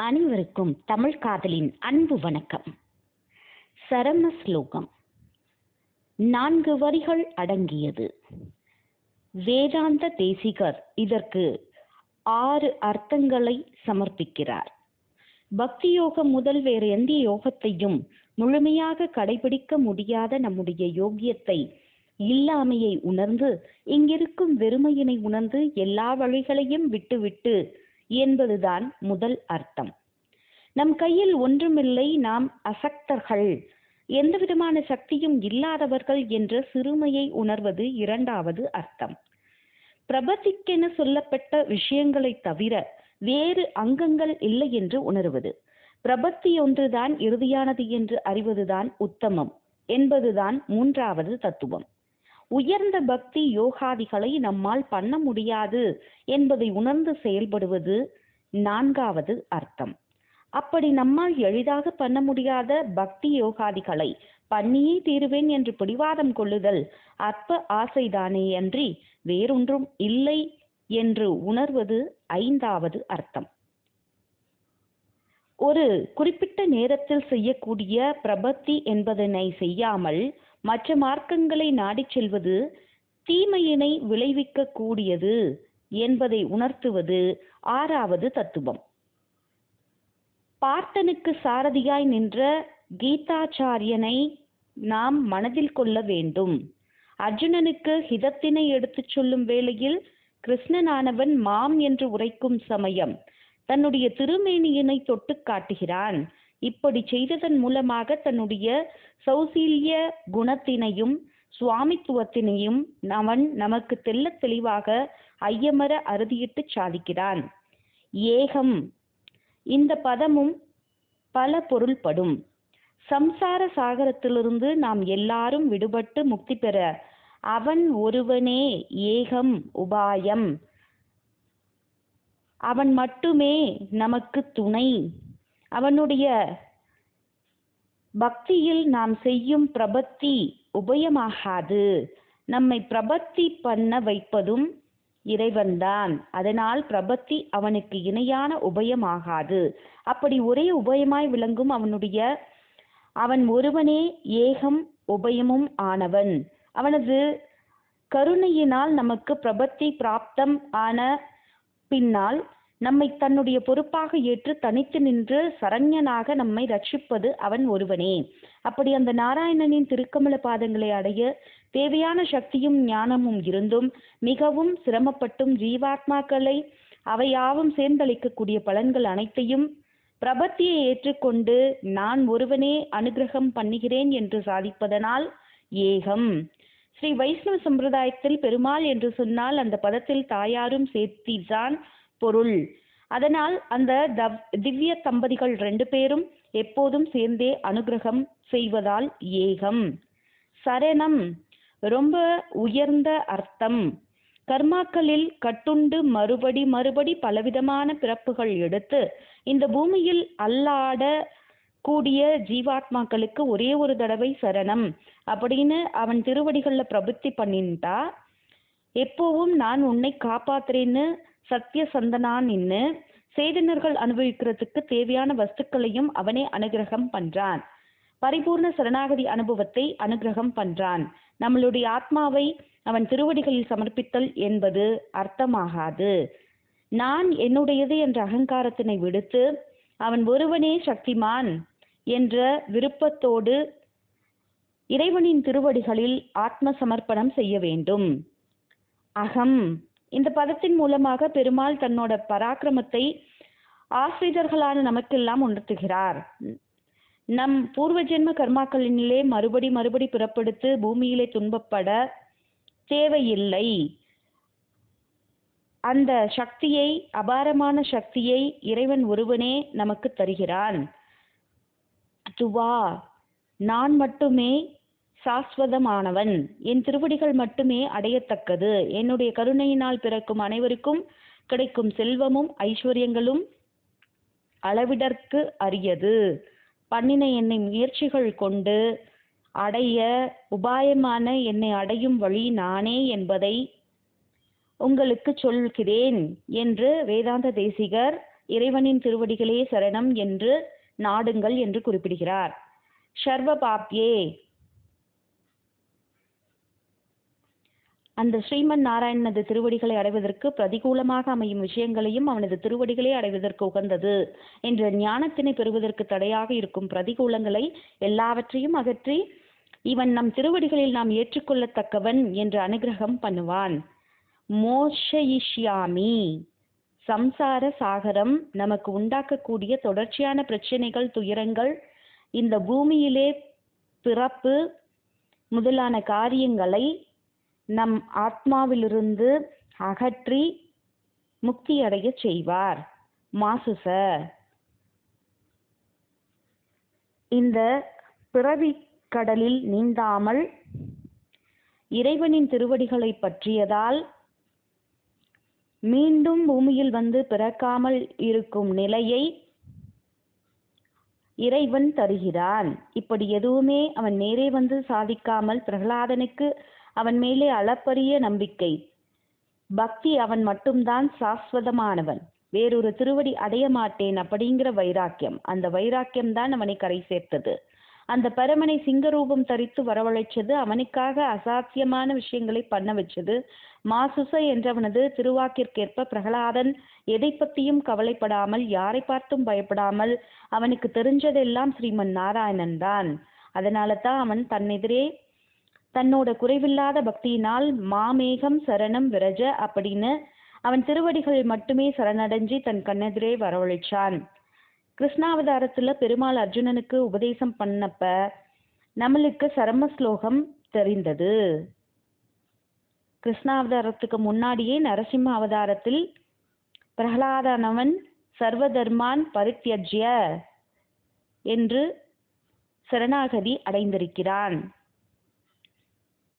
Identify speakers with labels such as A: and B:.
A: அனைவருக்கும் தமிழ் காதலின் அன்பு வணக்கம். சரம ஸ்லோகம். நான்கு வரிகள் அடங்கியது. வேதாந்த தேசிகர் இதற்கு ஆறு அர்த்தங்களை சமர்ப்பிக்கிறார். பக்தி யோகம் முதல் வேறு எந்த யோகத்தையும் முழுமையாக கடைபிடிக்க முடியாத நம்முடைய யோகியத்தை இல்லாமையை உணர்ந்து இங்கிருக்கும் வெறுமையினை உணர்ந்து எல்லா வழிகளையும் விட்டுவிட்டு என்பதுதான் முதல் அர்த்தம். நம் கையில் ஒன்றுமில்லை நாம் அசக்தர்கள். எந்த விதமான சக்தியும் இல்லாதவர்கள் என்ற சிறுமையை உணர்வது இரண்டாவது அர்த்தம். பிரபத்திக்கென சொல்லப்பட்ட விஷயங்களை தவிர வேறு அங்கங்கள் இல்லை என்று உணர்வது. பிரபத்தி ஒன்றுதான் இறுதியானது என்று அறிவதுதான் உத்தமம் என்பதுதான் மூன்றாவது தத்துவம். உயர்ந்த பக்தி யோகாதிகளை நம்மால் பண்ண முடியாது என்பதை உணர்ந்து செயல்படுவது நான்காவது அர்த்தம். அப்படி நம்மால் எளிதாக பண்ண முடியாத பக்தி யோகாதிகளை பண்ணியே தீருவேன் என்று பிடிவாதம் கொள்ளுதல் அற்ப ஆசைதானே அன்றி வேறொன்றும் இல்லை என்று உணர்வது ஐந்தாவது அர்த்தம். ஒரு குறிப்பிட்ட நேரத்தில் செய்யக்கூடிய பிரபத்தி என்பதனை செய்யாமல் மற்ற மார்க்கங்களை நாடிச் செல்வது தீமையினை விளைவிக்க கூடியது என்பதை உணர்த்துவது ஆறாவது தத்துவம். பார்த்தனுக்கு சாரதியாய் நின்ற கீதாச்சாரியனை நாம் மனதில் கொள்ள வேண்டும். அர்ஜுனனுக்கு ஹிதத்தினை எடுத்துச் சொல்லும் வேளையில் கிருஷ்ணனானவன் மாம் என்று உரைக்கும் சமயம் தன்னுடைய திருமேனியினை தொட்டு காட்டுகிறான். இப்படி செய்ததன் மூலமாக தன்னுடைய சௌசீல்ய குணத்தினையும் சுவாமித்துவத்தினையும் அவன் நமக்கு தெல்ல தெளிவாக ஐயமர அறுதியிட்டு சாதிக்கிறான். ஏகம். இந்த பதமும் பல பொருள்படும். சம்சார சாகரத்திலிருந்து நாம் எல்லாரும் விடுபட்டு முக்தி பெற அவன் ஒருவனே ஏகம் உபாயம். அவன் மட்டுமே நமக்கு துணை. அவனுடைய பக்தியில் நாம் செய்யும் பிரபத்தி உபயமாகாது. நம்மை பிரபத்தி பண்ண வைப்பதும் இறைவன்தான். அதனால் பிரபத்தி அவனுக்கு இணையான உபயமாகாது. அப்படி ஒரே உபயமாய் விளங்கும் அவனுடைய அவன் ஒருவனே ஏகம் உபயமும் ஆனவன். அவனது கருணையினால் நமக்கு பிரபத்தி பிராப்தம் ஆன பின்னால் நம்மை தன்னுடைய பொறுப்பாக ஏற்று தனித்து நின்று சரண்யனாக நம்மை ரட்சிப்பது அவன் ஒருவனே. அப்படி அந்த நாராயணனின் திருக்கமல பாதங்களை அடைய தேவையான சக்தியும் ஞானமும் இருந்தும் மிகவும் சிரமப்பட்டும் ஜீவாத்மாக்களை அவையாவும் சேர்ந்தளிக்கக்கூடிய பலன்கள் அனைத்தையும் பிரபத்தியை ஏற்றுக்கொண்டு நான் ஒருவனே அனுகிரகம் பண்ணுகிறேன் என்று சாதிப்பதனால் ஏகம். ஸ்ரீ வைஷ்ணவ சம்பிரதாயத்தில் பெருமாள் என்று சொன்னால் அந்த பதத்தில் தாயாரும் சேர்த்திதான் பொருள். அதனால் அந்த தவ் திவ்ய தம்பதிகள் ரெண்டு பேரும் எப்போதும் சேர்ந்தே அனுகிரகம் செய்வதால் ஏகம். சரணம். ரொம்ப உயர்ந்த அர்த்தம். கர்மாக்களில் கட்டுண்டு மறுபடி மறுபடி பலவிதமான பிறப்புகள் எடுத்து இந்த பூமியில் அல்லாட கூடிய ஜீவாத்மாக்களுக்கு ஒரே ஒரு தடவை சரணம் அப்படின்னு அவன் திருவடிகளில் பிரபுத்தி பண்ணிட்டா எப்போவும் நான் உன்னை காப்பாத்துறேன்னு சத்திய சந்தனான் நின்று சேதனர்கள் அனுபவிக்கிறதுக்கு தேவையான வஸ்துக்களையும் அவனே அனுகிரகம் பண்றான். பரிபூர்ண சரணாகதி அனுபவத்தை அனுகிரகம் பண்றான். நம்மளுடைய ஆத்மாவை அவன் திருவடிகளில் சமர்ப்பித்தல் என்பது அர்த்தமாகாது. நான் என்னுடையது என்ற அகங்காரத்தினை விடுத்து அவன் ஒருவனே சக்திமான் என்ற விருப்பத்தோடு இறைவனின் திருவடிகளில் ஆத்ம சமர்ப்பணம் செய்ய வேண்டும். அகம். இந்த பதத்தின் மூலமாக பெருமாள் தன்னோட பராக்கிரமத்தை ஆசிரியர்களான நமக்கெல்லாம் உணர்த்துகிறார். நம் பூர்வ ஜென்ம கர்மாக்களினிலே மறுபடி மறுபடி பிறப்படுத்து பூமியிலே துன்பப்பட தேவையில்லை. அந்த சக்தியை அபாரமான சக்தியை இறைவன் ஒருவனே நமக்கு தருகிறான். துவா நான் மட்டுமே சாஸ்வதமானவன். என் திருவடிகள் மட்டுமே அடையத்தக்கது. என்னுடைய கருணையினால் பிறக்கும் அனைவருக்கும் கிடைக்கும் செல்வமும் ஐஸ்வர்யங்களும் அளவிடற்கு அரியது. பண்ணின என்னை முயற்சிகள் கொண்டு அடைய உபாயமான என்னை அடையும் வழி நானே என்பதை உங்களுக்கு சொல்கிறேன் என்று வேதாந்த தேசிகர் இறைவனின் திருவடிகளே சரணம் என்று நாடுங்கள் என்று குறிப்பிடுகிறார். ஷர்வ பாப்யே அந்த ஸ்ரீமன் நாராயணனது திருவடிகளை அடைவதற்கு பிரதிகூலமாக அமையும் விஷயங்களையும் அவனது திருவடிகளே அடைவதற்கு உகந்தது என்ற ஞானத்தினை பெறுவதற்கு தடையாக இருக்கும் பிரதிகூலங்களை எல்லாவற்றையும் அகற்றி இவன் நம் திருவடிகளில் நாம் ஏற்றுக்கொள்ளத்தக்கவன் என்று அனுகிரகம் பண்ணுவான். மோஷயிஷ்யாமி சம்சார சாகரம் நமக்கு உண்டாக்கக்கூடிய தொடர்ச்சியான பிரச்சனைகள் துயரங்கள் இந்த பூமியிலே பிறப்பு முதலான காரியங்களை நம் ஆத்மாவிலிருந்து அகற்றி முக்தி அடைய செய்வார். சார். இந்த பிறவி கடலில் நீந்தாமல் இறைவனின் திருவடிகளை பற்றியதால் மீண்டும் பூமியில் வந்து பிறக்காமல் இருக்கும் நிலையை இறைவன் தருகிறான். இப்படி எதுவுமே அவன் நேரே வந்து சாதிக்காமல் பிரகலாதனுக்கு அவன் மேலே அளப்பரிய நம்பிக்கை. பக்தி அவன் மட்டும்தான் சாஸ்வதமானவன். வேறொரு திருவடி அடைய மாட்டேன் அப்படிங்கிற வைராக்கியம். அந்த வைராக்கியம் தான் அவனை கரை சேர்த்தது. அந்த பரமனை சிங்கரூபம் தரித்து வரவழைச்சது அவனுக்காக அசாத்தியமான விஷயங்களை பண்ண வச்சது. மாசுச என்றவனது திருவாக்கிற்கேற்ப பிரகலாதன் எதை பற்றியும் கவலைப்படாமல் யாரை பார்த்தும் பயப்படாமல் அவனுக்கு தெரிஞ்சதெல்லாம் ஸ்ரீமன் நாராயணன் தான். அதனால தான் அவன் தன்னெதிரே தன்னோட குறைவில்லாத பக்தியினால் மாமேகம் சரணம் விரஜ அப்படின்னு அவன் திருவடிகள் மட்டுமே சரணடைஞ்சி தன் கண்ணெதிரே வரவழைச்சான். கிருஷ்ணாவதாரத்துல பெருமாள் அர்ஜுனனுக்கு உபதேசம் பண்ணப்ப நம்மளுக்கு சரம ஸ்லோகம் தெரிந்தது. கிருஷ்ணாவதாரத்துக்கு முன்னாடியே நரசிம்ம அவதாரத்தில் பிரகலாதானவன் சர்வதர்மான் பரித்யஜ்ய என்று சரணாகதி அடைந்திருக்கிறான்.